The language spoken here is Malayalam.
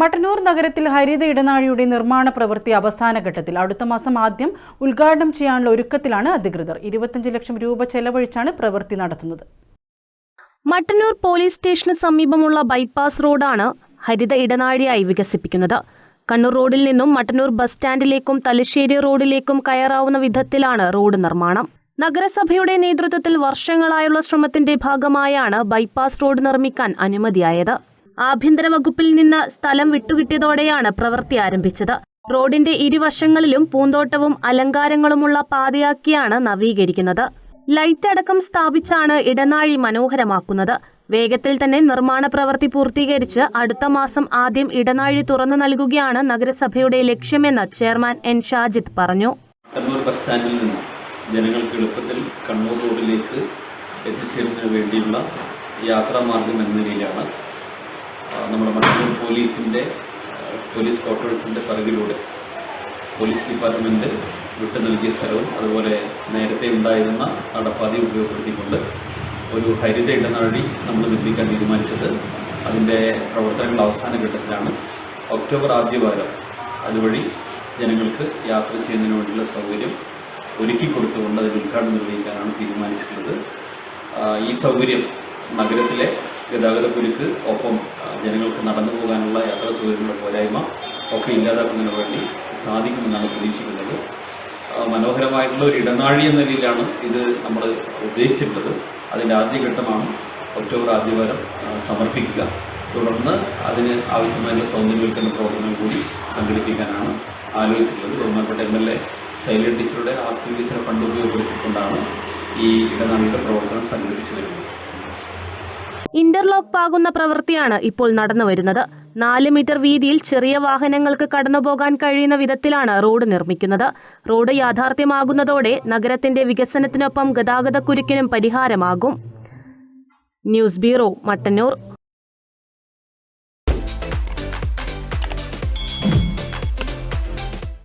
മട്ടന്നൂർ നഗരത്തിൽ ഹരിത ഇടനാഴിയുടെ നിർമ്മാണ പ്രവൃത്തി അവസാന ഘട്ടത്തിൽ അടുത്ത മാസം ആദ്യം ഉദ്ഘാടനം ചെയ്യാനുള്ള ഒരുക്കത്തിലാണ് അധികൃതർ. ഇരുപത്തഞ്ച് ലക്ഷം രൂപ ചെലവഴിച്ചാണ് പ്രവൃത്തി നടത്തുന്നത്. മട്ടന്നൂർ പോലീസ് സ്റ്റേഷന് സമീപമുള്ള ബൈപ്പാസ് റോഡാണ് ഹരിത ഇടനാഴിയായി വികസിപ്പിക്കുന്നത്. കണ്ണൂർ റോഡിൽ നിന്നും മട്ടന്നൂർ ബസ് സ്റ്റാൻഡിലേക്കും തലശ്ശേരി റോഡിലേക്കും കയറാവുന്ന വിധത്തിലാണ് റോഡ് നിർമ്മാണം. നഗരസഭയുടെ നേതൃത്വത്തിൽ വർഷങ്ങളായുള്ള ശ്രമത്തിന്റെ ഭാഗമായാണ് ബൈപ്പാസ് റോഡ് നിർമ്മിക്കാൻ അനുമതിയായത്. ആഭ്യന്തര വകുപ്പിൽ നിന്ന് സ്ഥലം വിട്ടുകിട്ടിയതോടെയാണ് പ്രവൃത്തി ആരംഭിച്ചത്. റോഡിന്റെ ഇരുവശങ്ങളിലും പൂന്തോട്ടവും അലങ്കാരങ്ങളുമുള്ള പാതയാക്കിയാണ് നവീകരിക്കുന്നത്. ലൈറ്റ് അടക്കം സ്ഥാപിച്ചാണ് ഇടനാഴി മനോഹരമാക്കുന്നത്. വേഗത്തിൽ തന്നെ നിർമ്മാണ പ്രവൃത്തി പൂർത്തീകരിച്ച് അടുത്ത മാസം ആദ്യം ഇടനാഴി തുറന്നു നൽകുകയാണ് നഗരസഭയുടെ ലക്ഷ്യമെന്ന് ചെയർമാൻ എൻ ഷാജിദ് പറഞ്ഞു. നിന്ന് ജനങ്ങൾക്ക് എളുപ്പത്തിൽ കണ്ണൂർ റോഡിലേക്ക് എത്തിച്ചേരുന്നതിന് വേണ്ടിയുള്ള യാത്രാമാർഗം എന്ന നിലയിലാണ് നമ്മുടെ മലപ്പുറം പോലീസിന്റെ പോലീസ് ക്വാർട്ടേഴ്സിന്റെ പറവിലൂടെ പോലീസ് ഡിപ്പാർട്ട്മെന്റ് വിട്ടു നൽകിയ സ്ഥലവും അതുപോലെ നേരത്തെ ഉണ്ടായിരുന്ന നടപ്പാതി ഉപയോഗപ്പെടുത്തിക്കൊണ്ട് ഒരു ഹരിത ഇടനാഴി നമ്മൾ നിർമ്മിക്കാൻ തീരുമാനിച്ചത്. അതിന്റെ പ്രവർത്തനങ്ങൾ അവസാന ഘട്ടത്തിലാണ്. ഒക്ടോബർ ആദ്യവാരം അതുവഴി ജനങ്ങൾക്ക് യാത്ര ചെയ്യുന്നതിന് വേണ്ടിയുള്ള സൗകര്യം ഒരുക്കി കൊടുത്തുകൊണ്ട് അതിന് ഉദ്ഘാടനം നിർവഹിക്കാനാണ് തീരുമാനിച്ചിട്ടുള്ളത്. ഈ സൗകര്യം നഗരത്തിലെ ഗതാഗതക്കുരുക്ക് ഒപ്പം ജനങ്ങൾക്ക് നടന്നു പോകാനുള്ള യാത്രാ സൗകര്യങ്ങളുടെ പോരായ്മ ഒക്കെ ഇല്ലാതാക്കുന്നതിന് വേണ്ടി സാധിക്കുമെന്നാണ് പ്രതീക്ഷിക്കുന്നത്. മനോഹരമായിട്ടുള്ള ഒരു ഇടനാഴി എന്ന നിലയിലാണ് ഇത് നമ്മൾ ഉദ്ദേശിച്ചിട്ടുള്ളത്. അതിന്റെ ആദ്യഘട്ടമാണ് ഒക്ടോബർ ആദ്യവാരം സമർപ്പിക്കുക. തുടർന്ന് അതിന് ആവശ്യമായ സൗന്ദര്യവൽക്കരണ പ്രവർത്തനങ്ങൾ കൂടി സംഘടിപ്പിക്കാനാണ് ആലോചിച്ചിട്ടുള്ളത്. ബഹുമാനപ്പെട്ട എം എൽ എ ശൈല ടീച്ചറുടെ ആസ്തി ഫണ്ട് ഉപയോഗപ്പെടുത്തിക്കൊണ്ടാണ് ഈ ഇടനാഴിയുടെ പ്രവർത്തനം സംഘടിപ്പിച്ചു വരുന്നത് ഇന്റർലോക്ക് പാകുന്ന പ്രവൃത്തിയാണ് ഇപ്പോൾ നടന്നുവരുന്നത്. നാല് മീറ്റർ വീതിയിൽ ചെറിയ വാഹനങ്ങൾക്ക് കടന്നുപോകാൻ കഴിയുന്ന വിധത്തിലാണ് റോഡ് നിർമ്മിക്കുന്നത്. റോഡ് യാഥാർത്ഥ്യമാകുന്നതോടെ നഗരത്തിന്റെ വികസനത്തിനൊപ്പം ഗതാഗതക്കുരുക്കിനും പരിഹാരമാകും. News bureau Mattannur.